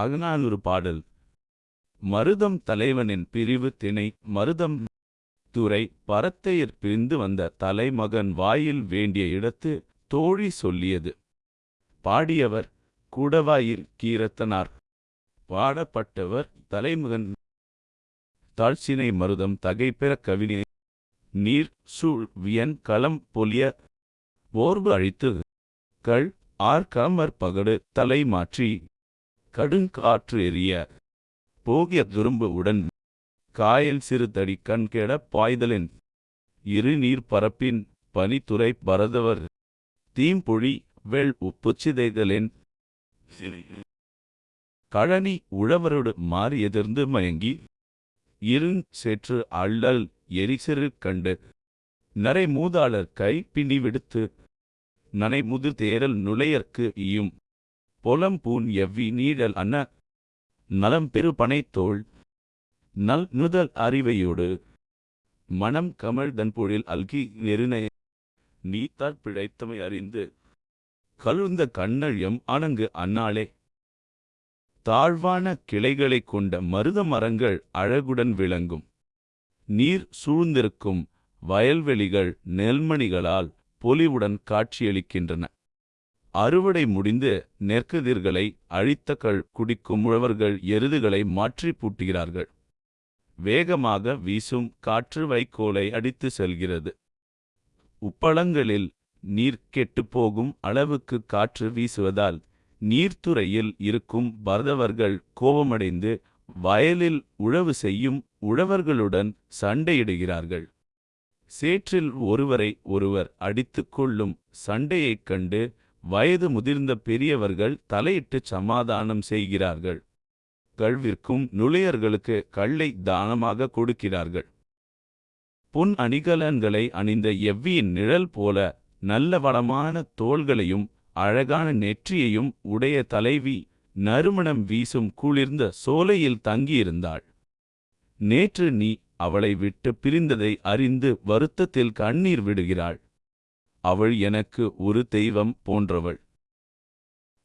அகநானூறு பாடல். மருதம் தலைவனின் பிரிவு திணை மருதம் துறை பரத்தையர் பிரிந்து வந்த தலைமகன் வாயில் வேண்டிய இடத்து தோழி சொல்லியது. பாடியவர் கூடவாயில் கீரத்தனார். பாடப்பட்டவர் தலைமகன். தாழ்ச்சினை மருதம் தகைப்பெற கவினை. நீர் சூழ் வியன் களம் பொலிய. ஓர்வு அழித்து கள் ஆர் கமர் பகடு தலை மாற்றி. கடுங்காற்று எரிய போகிய துரும்பு உடன் காயல் சிறு தடி கண்கெட பாய்தலின் இரு நீர் பரப்பின் பனித்துறை பரதவர் தீம்பொழி வெள் உப்புச்சிதைதலின் கழனி உழவரோடு மாறி எதிர்ந்து மயங்கி இருங் சேற்று அள்ளல் எரிசிறு கண்டு நரை மூதாளர் கை பின்னி விடுத்து நனை முது தேரல் நுழையற்கு ஈயும் பொலம் பூன் எவ்வி நீழல் அன்ன நலம் பெரு பனைத்தோள் நல் நுதல் அறிவையோடு மனம் கமழ்தன் தன்பொழில் அல்கி நெருணைய நீத்தார் பிழைத்தமை அறிந்து கழுந்த கண்ணழியம் அணங்கு அந்நாளே தாழ்வான கிளைகளைக் கொண்ட மருத மரங்கள் அழகுடன் விளங்கும். நீர் சூழ்ந்திருக்கும் வயல்வெளிகள் நெல்மணிகளால் பொலிவுடன் காட்சியளிக்கின்றன. அறுவடை முடிந்து நெற்கதிர்களை அழித்தக்கள் குடிக்கும் உழவர்கள் எருதுகளை மாற்றி பூட்டுகிறார்கள். வேகமாக வீசும் காற்று வைக்கோலை அடித்து செல்கிறது. உப்பளங்களில் நீர் கெட்டுப்போகும் அளவுக்கு காற்று வீசுவதால் நீர்த்துறையில் இருக்கும் பரதவர்கள் கோபமடைந்து வயலில் உழவு செய்யும் உழவர்களுடன் சண்டையிடுகிறார்கள். சேற்றில் ஒருவரை ஒருவர் அடித்துக் கொள்ளும் சண்டையைக் கண்டு வயது முதிர்ந்த பெரியவர்கள் தலையிட்டுச் சமாதானம் செய்கிறார்கள். கழ்விற்கும் நுழையர்களுக்கு கள்ளை தானமாக கொடுக்கிறார்கள். பொன் அணிகலன்களை அணிந்த எவ்வியின் நிழல் போல நல்ல வளமான தோள்களையும் அழகான நெற்றியையும் உடைய தலைவி நறுமணம் வீசும் குளிர்ந்த சோலையில் தங்கியிருந்தாள். நேற்று நீ அவளை விட்டு பிரிந்ததை அறிந்து வருத்தத்தில் கண்ணீர் விடுகிறாள். அவள் எனக்கு ஒரு தெய்வம் போன்றவள்.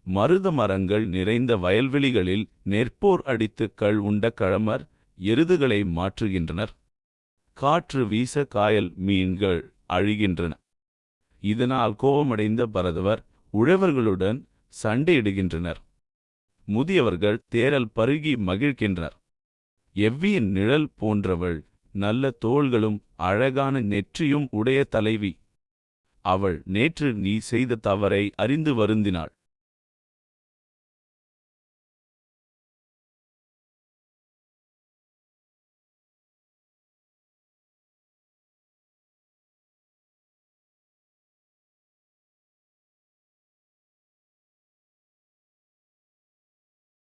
மருத மரங்கள் நிறைந்த வயல்வெளிகளில் நெற்போர் அடித்து கள் உண்ட கழமர் எருதுகளை மாற்றுகின்றனர். காற்று வீச காயல் மீன்கள் அழிகின்றன. இதனால் கோபமடைந்த பரதவர் உழவர்களுடன் சண்டையிடுகின்றனர். முதியவர்கள் தேரல் பருகி மகிழ்கின்றனர். எவ்வியின் நிழல் போன்றவள் நல்ல தோள்களும் அழகான நெற்றியும் உடைய தலைவி அவள் நேற்று நீ செய்த தவறை அறிந்து வருந்தினாள்.